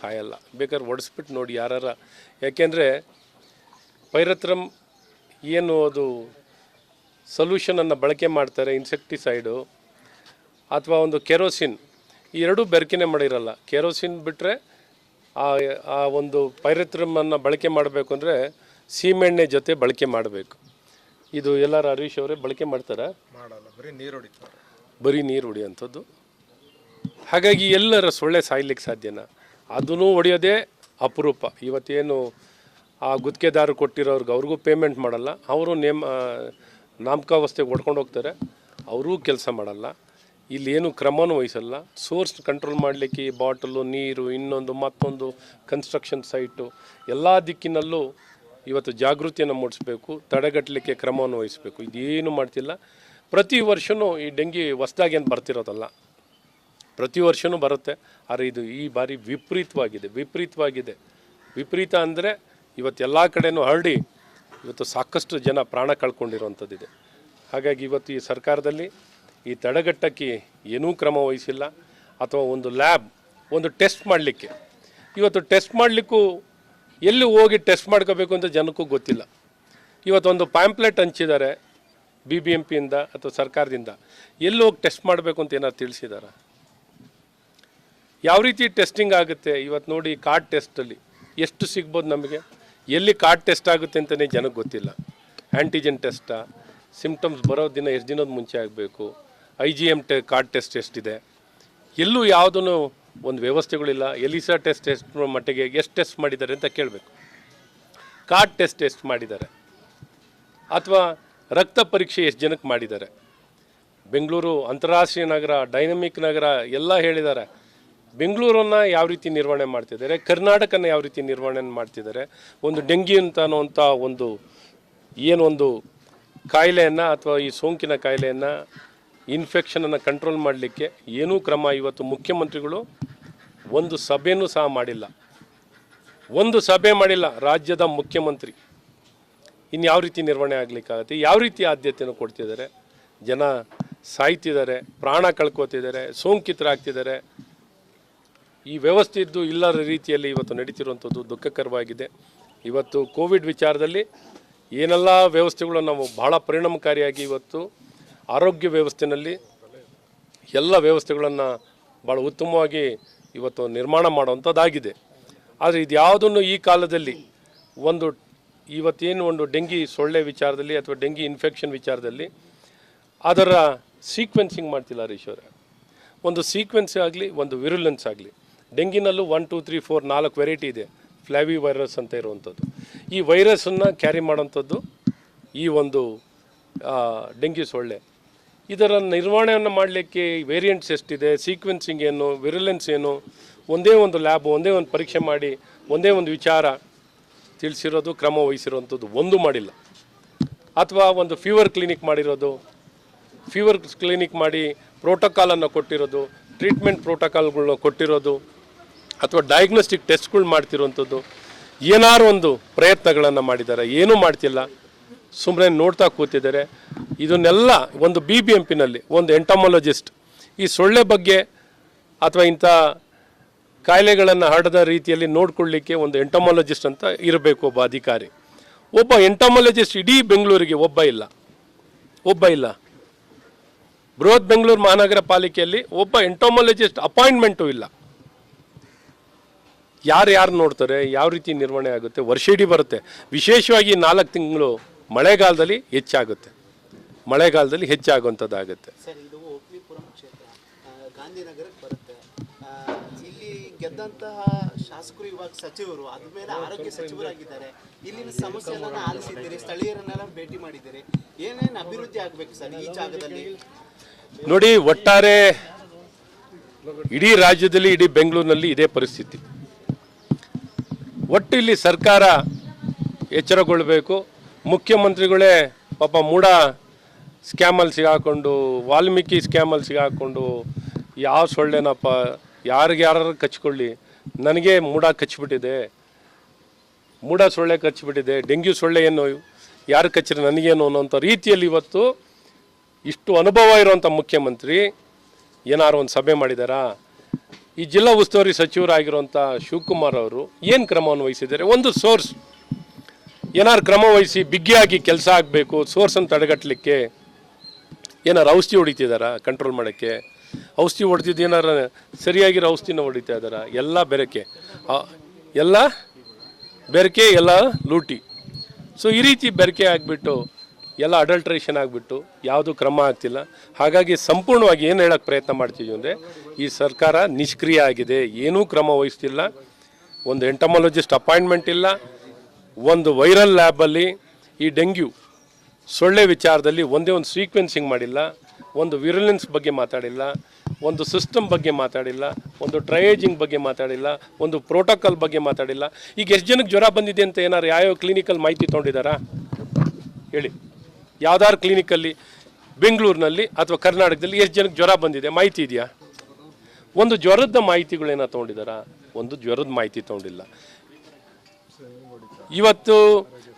ಸಾಯಲ್ಲ. ಬೇಕಾದ್ರೆ ಒಡಿಸ್ಬಿಟ್ಟು ನೋಡಿ ಯಾರ ಯಾಕೆಂದರೆ ಪೈರತ್ರಮ್ ಏನು ಅದು ಸೊಲ್ಯೂಷನನ್ನು ಬಳಕೆ ಮಾಡ್ತಾರೆ ಇನ್ಸೆಕ್ಟಿಸೈಡು ಅಥವಾ ಒಂದು ಕೆರೋಸಿನ್ ಈ ಎರಡೂ ಬೆರಕಿನೇ ಮಾಡಿರಲ್ಲ. ಕೆರೋಸಿನ್ ಬಿಟ್ಟರೆ ಆ ಆ ಒಂದು ಪೈರತ್ರಮನ್ನು ಬಳಕೆ ಮಾಡಬೇಕು ಅಂದರೆ ಸೀಮೆಣ್ಣೆ ಜೊತೆ ಬಳಕೆ ಮಾಡಬೇಕು. ಇದು ಎಲ್ಲರ ಹರೀಶ್ ಅವರೇ ಬಳಕೆ ಮಾಡ್ತಾರಾ? ಮಾಡಲ್ಲ. ಬರೀ ನೀರು ಹೊಡಿತಾರೆ. ಬರೀ ನೀರು ಹೊಡಿಯೋಂಥದ್ದು. ಹಾಗಾಗಿ ಎಲ್ಲರ ಸೊಳ್ಳೆ ಸಾಯ್ಲಿಕ್ಕೆ ಸಾಧ್ಯನಾ? ಅದನ್ನು ಹೊಡೆಯೋದೇ ಅಪರೂಪ. ಇವತ್ತೇನು ಆ ಗುತ್ತಿಗೆದಾರರು ಕೊಟ್ಟಿರೋರ್ಗೆ ಅವ್ರಿಗೂ ಪೇಮೆಂಟ್ ಮಾಡಲ್ಲ. ಅವರು ನೇಮ ನಾಮಕಾವಸ್ಥೆಗೆ ಹೊಡ್ಕೊಂಡು ಹೋಗ್ತಾರೆ. ಅವರೂ ಕೆಲಸ ಮಾಡಲ್ಲ. ಇಲ್ಲೇನು ಕ್ರಮನೂ ವಹಿಸಲ್ಲ. ಸೋರ್ಸ್ ಕಂಟ್ರೋಲ್ ಮಾಡಲಿಕ್ಕೆ ಬಾಟಲು ನೀರು, ಇನ್ನೊಂದು, ಮತ್ತೊಂದು ಕನ್ಸ್ಟ್ರಕ್ಷನ್ ಸೈಟು ಎಲ್ಲ ದಿಕ್ಕಿನಲ್ಲೂ ಇವತ್ತು ಜಾಗೃತಿಯನ್ನು ಮೂಡಿಸ್ಬೇಕು. ತಡೆಗಟ್ಟಲಿಕ್ಕೆ ಕ್ರಮವನ್ನು ವಹಿಸಬೇಕು. ಇದೇನು ಮಾಡ್ತಿಲ್ಲ. ಪ್ರತಿ ವರ್ಷವೂ ಈ ಡೆಂಗಿ ಹೊಸ್ದಾಗಿ ಏನು ಬರ್ತಿರೋದಲ್ಲ. ಪ್ರತಿ ವರ್ಷವೂ ಬರುತ್ತೆ. ಆದರೆ ಇದು ಈ ಬಾರಿ ವಿಪರೀತವಾಗಿದೆ ವಿಪರೀತವಾಗಿದೆ. ವಿಪರೀತ ಅಂದರೆ ಇವತ್ತು ಎಲ್ಲ ಕಡೆನೂ ಹರಡಿ ಇವತ್ತು ಸಾಕಷ್ಟು ಜನ ಪ್ರಾಣ ಕಳ್ಕೊಂಡಿರುವಂಥದ್ದಿದೆ. ಹಾಗಾಗಿ ಇವತ್ತು ಈ ಸರ್ಕಾರದಲ್ಲಿ ಈ ತಡೆಗಟ್ಟಕ್ಕೆ ಏನೂ ಕ್ರಮ ವಹಿಸಿಲ್ಲ. ಅಥವಾ ಒಂದು ಲ್ಯಾಬ್, ಒಂದು ಟೆಸ್ಟ್ ಮಾಡಲಿಕ್ಕೆ. ಇವತ್ತು ಟೆಸ್ಟ್ ಮಾಡಲಿಕ್ಕೂ ಎಲ್ಲಿ ಹೋಗಿ ಟೆಸ್ಟ್ ಮಾಡ್ಕೋಬೇಕು ಅಂತ ಜನಕ್ಕೂ ಗೊತ್ತಿಲ್ಲ. ಇವತ್ತೊಂದು ಪ್ಯಾಂಪ್ಲೆಟ್ ಹಂಚಿದ್ದಾರೆ, ಬಿ ಬಿ ಎಂ ಪಿಯಿಂದ ಅಥವಾ ಸರ್ಕಾರದಿಂದ. ಎಲ್ಲಿ ಹೋಗಿ ಟೆಸ್ಟ್ ಮಾಡಬೇಕು ಅಂತ ಏನಾದ್ರು ತಿಳಿಸಿದಾರ? ಯಾವ ರೀತಿ ಟೆಸ್ಟಿಂಗ್ ಆಗುತ್ತೆ? ಇವತ್ತು ನೋಡಿ ಕಾರ್ಡ್ ಟೆಸ್ಟಲ್ಲಿ ಎಷ್ಟು ಸಿಗ್ಬೋದು ನಮಗೆ? ಎಲ್ಲಿ ಕಾರ್ಡ್ ಟೆಸ್ಟ್ ಆಗುತ್ತೆ ಅಂತಲೇ ಜನಕ್ಕೆ ಗೊತ್ತಿಲ್ಲ. ಆ್ಯಂಟಿಜೆನ್ ಟೆಸ್ಟಾ ಸಿಮ್ಟಮ್ಸ್ ಬರೋ ದಿನ ಎಷ್ಟು ದಿನದ ಮುಂಚೆ ಆಗಬೇಕು? ಐ ಜಿ ಎಂ ಟೆ ಕಾರ್ಡ್ ಟೆಸ್ಟ್ ಎಷ್ಟಿದೆ? ಎಲ್ಲೂ ಯಾವುದೂ ಒಂದು ವ್ಯವಸ್ಥೆಗಳಿಲ್ಲ ಎಲಿಸಾ ಟೆಸ್ಟ್ ಎಷ್ಟು ಮಟ್ಟಿಗೆ ಎಷ್ಟು ಟೆಸ್ಟ್ ಮಾಡಿದ್ದಾರೆ ಅಂತ ಕೇಳಬೇಕು. ಕಾರ್ಡ್ ಟೆಸ್ಟ್ ಟೆಸ್ಟ್ ಮಾಡಿದ್ದಾರೆ? ಅಥವಾ ರಕ್ತ ಪರೀಕ್ಷೆ ಎಷ್ಟು ಜನಕ್ಕೆ ಮಾಡಿದ್ದಾರೆ? ಬೆಂಗಳೂರು ಅಂತಾರಾಷ್ಟ್ರೀಯ ನಗರ ಡೈನಮಿಕ್ ನಗರ ಎಲ್ಲ ಹೇಳಿದ್ದಾರೆ. ಬೆಂಗಳೂರನ್ನು ಯಾವ ರೀತಿ ನಿರ್ವಹಣೆ ಮಾಡ್ತಿದ್ದಾರೆ, ಕರ್ನಾಟಕನ ಯಾವ ರೀತಿ ನಿರ್ವಹಣೆ ಮಾಡ್ತಿದ್ದಾರೆ, ಒಂದು ಡೆಂಗಿ ಅಂತ ಅನ್ನುವಂಥ ಒಂದು ಏನೊಂದು ಕಾಯಿಲೆಯನ್ನು ಅಥವಾ ಈ ಸೋಂಕಿನ ಕಾಯಿಲೆಯನ್ನು ಇನ್ಫೆಕ್ಷನನ್ನು ಕಂಟ್ರೋಲ್ ಮಾಡಲಿಕ್ಕೆ ಏನೂ ಕ್ರಮ ಇವತ್ತು ಮುಖ್ಯಮಂತ್ರಿಗಳು ಒಂದು ಸಭೆಯೂ ಸಹ ಮಾಡಿಲ್ಲ. ಒಂದು ಸಭೆ ಮಾಡಿಲ್ಲ, ರಾಜ್ಯದ ಮುಖ್ಯಮಂತ್ರಿ. ಇನ್ನು ಯಾವ ರೀತಿ ನಿರ್ವಹಣೆ ಆಗಲಿಕ್ಕಾಗತ್ತೆ, ಯಾವ ರೀತಿ ಆದ್ಯತೆಯನ್ನು ಕೊಡ್ತಿದ್ದಾರೆ, ಜನ ಸಾಯ್ತಿದ್ದಾರೆ, ಪ್ರಾಣ ಕಳ್ಕೊತಿದ್ದಾರೆ, ಸೋಂಕಿತರಾಗ್ತಿದ್ದಾರೆ ಈ ವ್ಯವಸ್ಥೆ ಇದ್ದು ಇಲ್ಲದ ರೀತಿಯಲ್ಲಿ ಇವತ್ತು ನಡೀತಿರುವಂಥದ್ದು ದುಃಖಕರವಾಗಿದೆ. ಇವತ್ತು ಕೋವಿಡ್ ವಿಚಾರದಲ್ಲಿ ಏನೆಲ್ಲ ವ್ಯವಸ್ಥೆಗಳು ನಾವು ಬಹಳ ಪರಿಣಾಮಕಾರಿಯಾಗಿ ಇವತ್ತು ಆರೋಗ್ಯ ವ್ಯವಸ್ಥೆಯಲ್ಲಿ ಎಲ್ಲ ವ್ಯವಸ್ಥೆಗಳನ್ನು ಭಾಳ ಉತ್ತಮವಾಗಿ ಇವತ್ತು ನಿರ್ಮಾಣ ಮಾಡುವಂಥದ್ದಾಗಿದೆ. ಆದರೆ ಇದು ಯಾವುದನ್ನು ಈ ಕಾಲದಲ್ಲಿ ಒಂದು ಇವತ್ತೇನು ಒಂದು ಡೆಂಗಿ ಸೊಳ್ಳೆ ವಿಚಾರದಲ್ಲಿ ಅಥವಾ ಡೆಂಗಿ ಇನ್ಫೆಕ್ಷನ್ ವಿಚಾರದಲ್ಲಿ ಅದರ ಸೀಕ್ವೆನ್ಸಿಂಗ್ ಮಾಡ್ತಿಲ್ಲ ಹರೀಶ್ ಅವರೇ. ಒಂದು ಸೀಕ್ವೆನ್ಸ್ ಆಗಲಿ, ಒಂದು ವಿರುಲೆನ್ಸ್ ಆಗಲಿ. ಡೆಂಗಿನಲ್ಲೂ ಒನ್ ಟೂ ತ್ರೀ ಫೋರ್ ನಾಲ್ಕು ವೆರೈಟಿ ಇದೆ. ಫ್ಲಾವಿ ವೈರಸ್ ಅಂತ ಇರುವಂಥದ್ದು. ಈ ವೈರಸ್ಸನ್ನು ಕ್ಯಾರಿ ಮಾಡೋಂಥದ್ದು ಈ ಒಂದು ಡೆಂಗ್ಯೂ ಡೆಂಗಿ ಸೊಳ್ಳೆ. ಇದರ ನಿರ್ವಹಣೆಯನ್ನು ಮಾಡಲಿಕ್ಕೆ ವೇರಿಯಂಟ್ಸ್ ಎಷ್ಟಿದೆ ಸೀಕ್ವೆನ್ಸಿಂಗ್ ಏನು ವಿರಿಲೆನ್ಸ್ ಏನು, ಒಂದೇ ಒಂದು ಲ್ಯಾಬ್ ಒಂದೇ ಒಂದು ಪರೀಕ್ಷೆ ಮಾಡಿ, ಒಂದೇ ಒಂದು ವಿಚಾರ ತಿಳಿಸಿರೋದು, ಕ್ರಮ ವಹಿಸಿರುವಂಥದ್ದು ಒಂದು ಮಾಡಿಲ್ಲ. ಅಥವಾ ಒಂದು ಫೀವರ್ ಕ್ಲಿನಿಕ್ ಮಾಡಿರೋದು ಫೀವರ್ ಕ್ಲಿನಿಕ್ ಮಾಡಿ ಪ್ರೋಟೋಕಾಲನ್ನು ಕೊಟ್ಟಿರೋದು ಟ್ರೀಟ್ಮೆಂಟ್ ಪ್ರೋಟೋಕಾಲ್ಗಳನ್ನ ಕೊಟ್ಟಿರೋದು ಅಥವಾ ಡಯಾಗ್ನೋಸ್ಟಿಕ್ ಟೆಸ್ಟ್ಗಳು ಮಾಡ್ತಿರುವಂಥದ್ದು, ಏನಾರು ಒಂದು ಪ್ರಯತ್ನಗಳನ್ನು ಮಾಡಿದ್ದಾರೆ ಏನೂ ಮಾಡ್ತಿಲ್ಲ. ಸುಮ್ಮನೆ ನೋಡ್ತಾ ಕೂತಿದ್ದಾರೆ. ಇದನ್ನೆಲ್ಲ ಒಂದು ಬಿ ಬಿ ಎಂ ಪಿನಲ್ಲಿ ಒಂದು ಎಂಟಮಾಲಜಿಸ್ಟ್ ಈ ಸೊಳ್ಳೆ ಬಗ್ಗೆ ಅಥವಾ ಇಂಥ ಕಾಯಿಲೆಗಳನ್ನು ಹರಡದ ರೀತಿಯಲ್ಲಿ ನೋಡ್ಕೊಳ್ಳಿಕ್ಕೆ ಒಂದು ಎಂಟಮಾಲಜಿಸ್ಟ್ ಅಂತ ಇರಬೇಕು ಒಬ್ಬ ಅಧಿಕಾರಿ. ಒಬ್ಬ ಎಂಟಮಾಲಜಿಸ್ಟ್ ಇಡೀ ಬೆಂಗಳೂರಿಗೆ ಒಬ್ಬ ಇಲ್ಲ. ಒಬ್ಬ ಇಲ್ಲ. ಬೃಹತ್ ಬೆಂಗಳೂರು ಮಹಾನಗರ ಪಾಲಿಕೆಯಲ್ಲಿ ಒಬ್ಬ ಎಂಟೋಮಾಲಜಿಸ್ಟ್ ಅಪಾಯಿಂಟ್ಮೆಂಟು ಇಲ್ಲ. ಯಾರು ಯಾರು ನೋಡ್ತಾರೆ ಯಾವ ರೀತಿ ನಿರ್ವಹಣೆ ಆಗುತ್ತೆ ವರ್ಷ ಇಡೀ ಬರುತ್ತೆ. ವಿಶೇಷವಾಗಿ ನಾಲ್ಕು ತಿಂಗಳು ಮಳೆಗಾಲದಲ್ಲಿ ಹೆಚ್ಚಾಗುತ್ತೆ. ಮಳೆಗಾಲದಲ್ಲಿ ಹೆಚ್ಚಾಗುವಂಥದ್ದಾಗುತ್ತೆ. ಗೆದ್ದಂತಹ ಶಾಸಕರು ಇವಾಗ ಸಚಿವರು ಅದ್ರ ಮೇಲೆ ಆರೋಗ್ಯ ಸಚಿವರಾಗಿದ್ದಾರೆ. ಇಲ್ಲಿನ ಸಮಸ್ಯೆಗಳನ್ನ ಆಲಿಸಿದ್ದೀರಿ ಸ್ಥಳೀಯರನ್ನೆಲ್ಲ ಭೇಟಿ ಮಾಡಿದ್ದೀರಿ. ಏನೇನು ಅಭಿವೃದ್ಧಿ ಆಗ್ಬೇಕು ಸರ್ ಈ ಜಾಗದಲ್ಲಿ? ನೋಡಿ ಒಟ್ಟಾರೆ ಇಡೀ ರಾಜ್ಯದಲ್ಲಿ ಇಡೀ ಬೆಂಗಳೂರಿನಲ್ಲಿ ಇದೇ ಪರಿಸ್ಥಿತಿ. ಒಟ್ಟು ಇಲ್ಲಿ ಸರ್ಕಾರ ಎಚ್ಚರಗೊಳ್ಳಬೇಕು ಮುಖ್ಯಮಂತ್ರಿಗಳೇ ಪಾಪ ಮೂಡ ಸ್ಕ್ಯಾಮಲ್ಲಿ ಸಿಗಾಕೊಂಡು, ವಾಲ್ಮೀಕಿ ಸ್ಕ್ಯಾಮಲ್ಲಿ ಸಿಗಾಕೊಂಡು, ಯಾವ ಸೊಳ್ಳೆನಪ್ಪ, ಯಾರಿಗೆ ಯಾರು ಕಚ್ಕೊಳ್ಳಿ. ನನಗೆ ಮೂಡ ಕಚ್ಚಿಬಿಟ್ಟಿದೆ ಮೂಡ ಸೊಳ್ಳೆ ಕಚ್ಚಿಬಿಟ್ಟಿದೆ ಡೆಂಗ್ಯೂ ಸೊಳ್ಳೆ ಏನು, ಯಾರು ಕಚ್ಚಿದ್ರೆ ನನಗೇನು ಅನ್ನೋಂಥ ರೀತಿಯಲ್ಲಿ ಇವತ್ತು ಇಷ್ಟು ಅನುಭವ ಇರುವಂಥ ಮುಖ್ಯಮಂತ್ರಿ ಏನಾರು ಒಂದು ಸಭೆ ಮಾಡಿದಾರಾ? ಈ ಜಿಲ್ಲಾ ಉಸ್ತುವಾರಿ ಸಚಿವರಾಗಿರುವಂಥ ಶಿವಕುಮಾರ್ ಅವರು ಏನು ಕ್ರಮವನ್ನು ವಹಿಸಿದ್ದಾರೆ? ಒಂದು ಸೋರ್ಸ್. ಏನಾರು ಕ್ರಮ ವಹಿಸಿ ಬಿಗಿಯಾಗಿ ಕೆಲಸ ಆಗಬೇಕು, ಸೋರ್ಸನ್ನು ತಡೆಗಟ್ಟಲಿಕ್ಕೆ ಏನಾರು ಔಷಧಿ ಹೊಡಿತಿದಾರ ಕಂಟ್ರೋಲ್ ಮಾಡೋಕ್ಕೆ? ಔಷಧಿ ಹೊಡೆದಿದ್ದು ಏನಾರ ಸರಿಯಾಗಿರೋ ಔಷಧಿನ ಹೊಡಿತಾ ಇದ್ದಾರ ಎಲ್ಲ ಬೆರಕೆ. ಎಲ್ಲ ಬೆರಕೆ, ಎಲ್ಲ ಲೂಟಿ. ಸೊ ಈ ರೀತಿ ಬೆರಕೆ ಆಗಿಬಿಟ್ಟು ಎಲ್ಲ ಅಡಲ್ಟ್ರೇಷನ್ ಆಗಿಬಿಟ್ಟು ಯಾವುದು ಕ್ರಮ ಆಗ್ತಿಲ್ಲ. ಹಾಗಾಗಿ ಸಂಪೂರ್ಣವಾಗಿ ಏನು ಹೇಳೋಕ್ಕೆ ಪ್ರಯತ್ನ ಮಾಡ್ತಿದ್ವಿ ಅಂದರೆ, ಈ ಸರ್ಕಾರ ನಿಷ್ಕ್ರಿಯ ಆಗಿದೆ, ಏನೂ ಕ್ರಮ ವಹಿಸ್ತಿಲ್ಲ. ಒಂದು ಎಂಟಮಾಲಜಿಸ್ಟ್ ಅಪಾಯಿಂಟ್ಮೆಂಟ್ ಇಲ್ಲ. ಒಂದು ವೈರಲ್ ಲ್ಯಾಬಲ್ಲಿ ಈ ಡೆಂಗ್ಯೂ ಸೊಳ್ಳೆ ವಿಚಾರದಲ್ಲಿ ಒಂದೇ ಒಂದು ಸೀಕ್ವೆನ್ಸಿಂಗ್ ಮಾಡಿಲ್ಲ. ಒಂದು ವಿರುಲೆನ್ಸ್ ಬಗ್ಗೆ ಮಾತಾಡಿಲ್ಲ. ಒಂದು ಸಿಸ್ಟಮ್ ಬಗ್ಗೆ ಮಾತಾಡಿಲ್ಲ. ಒಂದು ಟ್ರಯೇಜಿಂಗ್ ಬಗ್ಗೆ ಮಾತಾಡಿಲ್ಲ. ಒಂದು ಪ್ರೋಟೋಕಾಲ್ ಬಗ್ಗೆ ಮಾತಾಡಿಲ್ಲ. ಈಗ ಎಷ್ಟು ಜನಕ್ಕೆ ಜ್ವರ ಬಂದಿದೆ ಅಂತ ಏನಾರು ಯಾವ್ಯಾವ ಕ್ಲಿನಿಕಲ್ಲಿ ಮಾಹಿತಿ ತೊಗೊಂಡಿದ್ದಾರಾ? ಹೇಳಿ. ಯಾವ್ದಾರು ಕ್ಲಿನಿಕಲ್ಲಿ ಬೆಂಗಳೂರಿನಲ್ಲಿ ಅಥವಾ ಕರ್ನಾಟಕದಲ್ಲಿ ಎಷ್ಟು ಜನಕ್ಕೆ ಜ್ವರ ಬಂದಿದೆ ಮಾಹಿತಿ ಇದೆಯಾ? ಒಂದು ಜ್ವರದ ಮಾಹಿತಿಗಳೇನ ತೊಗೊಂಡಿದ್ದಾರಾ? ಒಂದು ಜ್ವರದ ಮಾಹಿತಿ ತೊಗೊಂಡಿಲ್ಲ. ಇವತ್ತು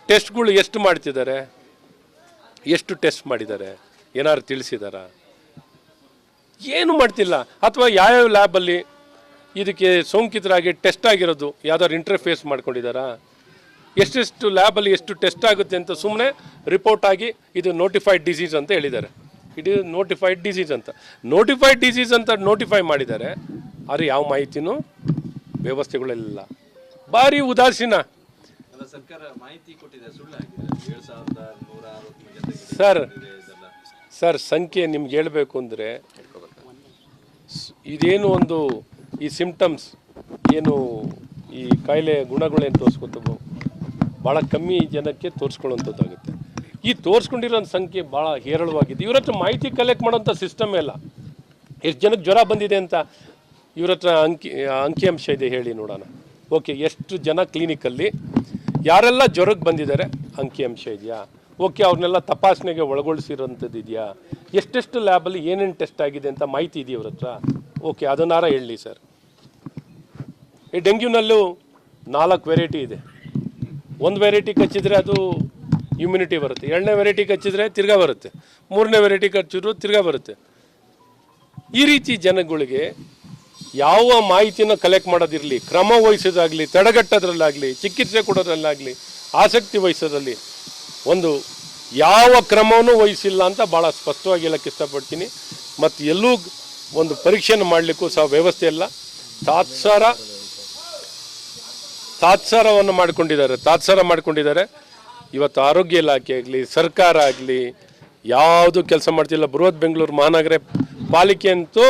ಟೆಸ್ಟ್ಗಳು ಎಷ್ಟು ಮಾಡ್ತಿದ್ದಾರೆ? ಎಷ್ಟು ಟೆಸ್ಟ್ ಮಾಡಿದ್ದಾರೆ? ಏನಾದ್ರು ತಿಳಿಸಿದಾರ? ಏನು ಮಾಡ್ತಿಲ್ಲ. ಅಥವಾ ಯಾವ್ಯಾವ ಲ್ಯಾಬಲ್ಲಿ ಇದಕ್ಕೆ ಸೋಂಕಿತರಾಗಿ ಟೆಸ್ಟ್ ಆಗಿರೋದು ಯಾವ್ದಾದ್ರು ಇಂಟರ್ಫೇಸ್ ಮಾಡ್ಕೊಂಡಿದ್ದಾರಾ? ಎಷ್ಟೆಷ್ಟು ಲ್ಯಾಬಲ್ಲಿ ಎಷ್ಟು ಟೆಸ್ಟ್ ಆಗುತ್ತೆ ಅಂತ ಸುಮ್ಮನೆ ರಿಪೋರ್ಟ್ ಆಗಿ ಇದು ನೋಟಿಫೈಡ್ ಡಿಸೀಸ್ ಅಂತ ಹೇಳಿದ್ದಾರೆ. ಇಟ್ ಇಸ್ ನೋಟಿಫೈಡ್ ಡಿಸೀಸ್ ಅಂತ. ನೋಟಿಫೈಡ್ ಡಿಸೀಸ್ ಅಂತ ನೋಟಿಫೈ ಮಾಡಿದ್ದಾರೆ. ಆದರೆ ಯಾವ ಮಾಹಿತಿನೂ ವ್ಯವಸ್ಥೆಗಳಿಲ್ಲ ಭಾರಿ ಉದಾಸೀನ. ಸರ್ ಸರ್ ಸಂಖ್ಯೆ ನಿಮ್ಗೆ ಹೇಳಬೇಕು ಅಂದರೆ ಇದೇನು ಒಂದು ಈ ಸಿಂಪ್ಟಮ್ಸ್ ಏನು ಈ ಕಾಯಿಲೆ ಗುಣಗಳೇನು ತೋರಿಸ್ಕೊತವು? ಭಾಳ ಕಮ್ಮಿ ಜನಕ್ಕೆ ತೋರಿಸ್ಕೊಳ್ಳುವಂಥದ್ದಾಗುತ್ತೆ. ಈ ತೋರಿಸ್ಕೊಂಡಿರೋ ಸಂಖ್ಯೆ ಭಾಳ ಹೇರಳವಾಗಿದೆ. ಇವ್ರ ಹತ್ರ ಮಾಹಿತಿ ಕಲೆಕ್ಟ್ ಮಾಡೋಂಥ ಸಿಸ್ಟಮೇ ಇಲ್ಲ ಎಷ್ಟು ಜನಕ್ಕೆ ಜ್ವರ ಬಂದಿದೆ ಅಂತ ಇವ್ರ ಹತ್ರ ಅಂಕಿ, ಅಂಕಿಅಂಶ ಇದೆ ಹೇಳಿ ನೋಡೋಣ. ಓಕೆ ಎಷ್ಟು ಜನ ಕ್ಲಿನಿಕಲ್ಲಿ ಯಾರೆಲ್ಲ ಜ್ವರಕ್ಕೆ ಬಂದಿದ್ದಾರೆ? ಅಂಕಿಅಂಶ ಇದೆಯಾ? ಓಕೆ ಅವ್ರನ್ನೆಲ್ಲ ತಪಾಸಣೆಗೆ ಒಳಗೊಳಿಸಿರೋಂಥದ್ದು ಇದೆಯಾ? ಎಷ್ಟೆಷ್ಟು ಲ್ಯಾಬಲ್ಲಿ ಏನೇನು ಟೆಸ್ಟ್ ಆಗಿದೆ ಅಂತ ಮಾಹಿತಿ ಇದೆಯಾ ಇವ್ರ ಹತ್ರ? ಓಕೆ ಅದನ್ನಾರ ಹೇಳಿ ಸರ್. ಈ ಡೆಂಗ್ಯೂನಲ್ಲೂ ನಾಲ್ಕು ವೆರೈಟಿ ಇದೆ. ಒಂದು ವೆರೈಟಿ ಕಚ್ಚಿದ್ರೆ ಅದು ಇಮ್ಯುನಿಟಿ ಬರುತ್ತೆ. ಎರಡನೇ ವೆರೈಟಿ ಕಚ್ಚಿದ್ರೆ ತಿರ್ಗಾ ಬರುತ್ತೆ. ಮೂರನೇ ವೆರೈಟಿ ಕಚ್ಚಿದ್ರು ತಿರ್ಗಾ ಬರುತ್ತೆ. ಈ ರೀತಿ ಜನಗಳಿಗೆ ಯಾವ ಮಾಹಿತಿನ ಕಲೆಕ್ಟ್ ಮಾಡೋದಿರಲಿ, ಕ್ರಮ ವಹಿಸೋದಾಗಲಿ, ತಡೆಗಟ್ಟೋದ್ರಲ್ಲಾಗಲಿ, ಚಿಕಿತ್ಸೆ ಕೊಡೋದ್ರಲ್ಲಾಗಲಿ, ಆಸಕ್ತಿ ವಹಿಸೋದ್ರಲ್ಲಿ ಒಂದು ಯಾವ ಕ್ರಮವೂ ವಹಿಸಿಲ್ಲ ಅಂತ ಭಾಳ ಸ್ಪಷ್ಟವಾಗಿ ಹೇಳಕ್ಕೆ ಇಷ್ಟಪಡ್ತೀನಿ. ಮತ್ತು ಎಲ್ಲೂ ಒಂದು ಪರೀಕ್ಷೆಯನ್ನು ಮಾಡಲಿಕ್ಕೂ ಸಹ ವ್ಯವಸ್ಥೆ ಇಲ್ಲ. ತಾತ್ಸಾರ ತಾತ್ಸಾರವನ್ನು ಮಾಡಿಕೊಂಡಿದ್ದಾರೆ, ತಾತ್ಸಾರ ಮಾಡಿಕೊಂಡಿದ್ದಾರೆ. ಇವತ್ತು ಆರೋಗ್ಯ ಇಲಾಖೆ ಆಗಲಿ, ಸರ್ಕಾರ ಆಗಲಿ, ಯಾವುದು ಕೆಲಸ ಮಾಡ್ತಿಲ್ಲ, ಬೃಹತ್ ಬೆಂಗಳೂರು ಮಹಾನಗರ ಪಾಲಿಕೆ ಅಂತೂ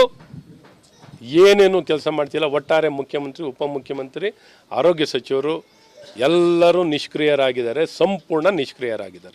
ಏನೇನು ಕೆಲಸ ಮಾಡ್ತಿಲ್ಲ, ಒಟ್ಟಾರೆ ಮುಖ್ಯಮಂತ್ರಿ, ಉಪಮುಖ್ಯಮಂತ್ರಿ, ಆರೋಗ್ಯ ಸಚಿವರು ಎಲ್ಲರೂ ನಿಷ್ಕ್ರಿಯರಾಗಿದ್ದಾರೆ, ಸಂಪೂರ್ಣ ನಿಷ್ಕ್ರಿಯರಾಗಿದ್ದಾರೆ.